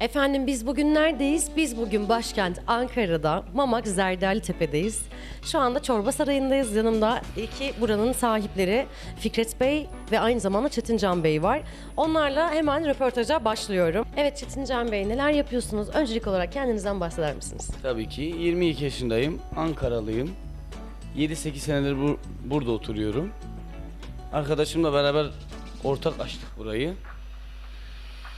Efendim biz bugün neredeyiz? Biz bugün başkent Ankara'da Mamak Zerdali Tepe'deyiz. Şu anda Çorba Sarayı'ndayız. Yanımda iki buranın sahipleri Fikret Bey ve aynı zamanda Çetincan Bey var. Onlarla hemen röportaja başlıyorum. Evet Çetincan Bey neler yapıyorsunuz? Öncelik olarak kendinizden bahseder misiniz? Tabii ki 22 yaşındayım, Ankaralıyım. 7-8 senedir bu, burada oturuyorum. Arkadaşımla beraber ortak açtık burayı.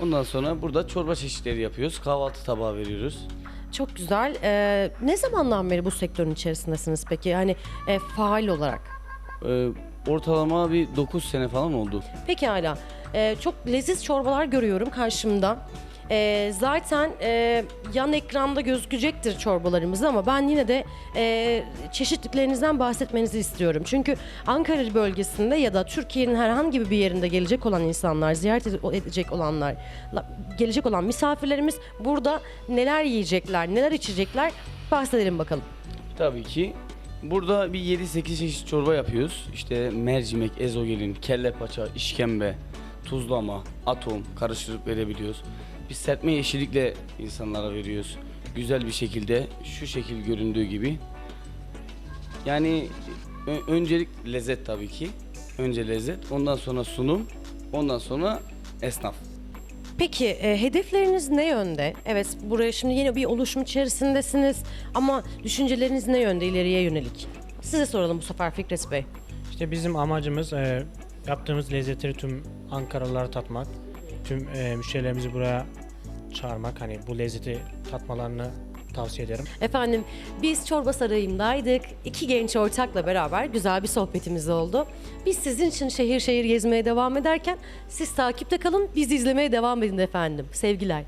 Ondan sonra burada çorba çeşitleri yapıyoruz, kahvaltı tabağı veriyoruz. Çok güzel. Ee, ne zamandan beri bu sektörün içerisindesiniz peki? Yani e, faal olarak. Ee, ortalama bir 9 sene falan oldu. Pekala. Ee, çok leziz çorbalar görüyorum karşımda. Ee, zaten e, yan ekranda gözükecektir çorbalarımız ama ben yine de e, çeşitliklerinizden bahsetmenizi istiyorum. Çünkü Ankara bölgesinde ya da Türkiye'nin herhangi bir yerinde gelecek olan insanlar, ziyaret ede- edecek olanlar, la- gelecek olan misafirlerimiz burada neler yiyecekler, neler içecekler bahsedelim bakalım. Tabii ki. Burada bir 7-8 çeşit çorba yapıyoruz. İşte mercimek, ezogelin, kelle paça, işkembe, tuzlama, atom karıştırıp verebiliyoruz. Biz serpme yeşillikle insanlara veriyoruz. Güzel bir şekilde, şu şekil göründüğü gibi. Yani öncelik lezzet tabii ki. Önce lezzet, ondan sonra sunum, ondan sonra esnaf. Peki e, hedefleriniz ne yönde? Evet buraya şimdi yeni bir oluşum içerisindesiniz ama düşünceleriniz ne yönde ileriye yönelik? Size soralım bu sefer Fikret Bey. İşte bizim amacımız e, yaptığımız lezzetleri tüm Ankaralılara tatmak. Tüm e, müşterilerimizi buraya çağırmak. Hani bu lezzeti tatmalarını tavsiye ederim. Efendim biz Çorba Sarayı'ndaydık. İki genç ortakla beraber güzel bir sohbetimiz oldu. Biz sizin için şehir şehir gezmeye devam ederken siz takipte kalın, biz izlemeye devam edin efendim. Sevgiler.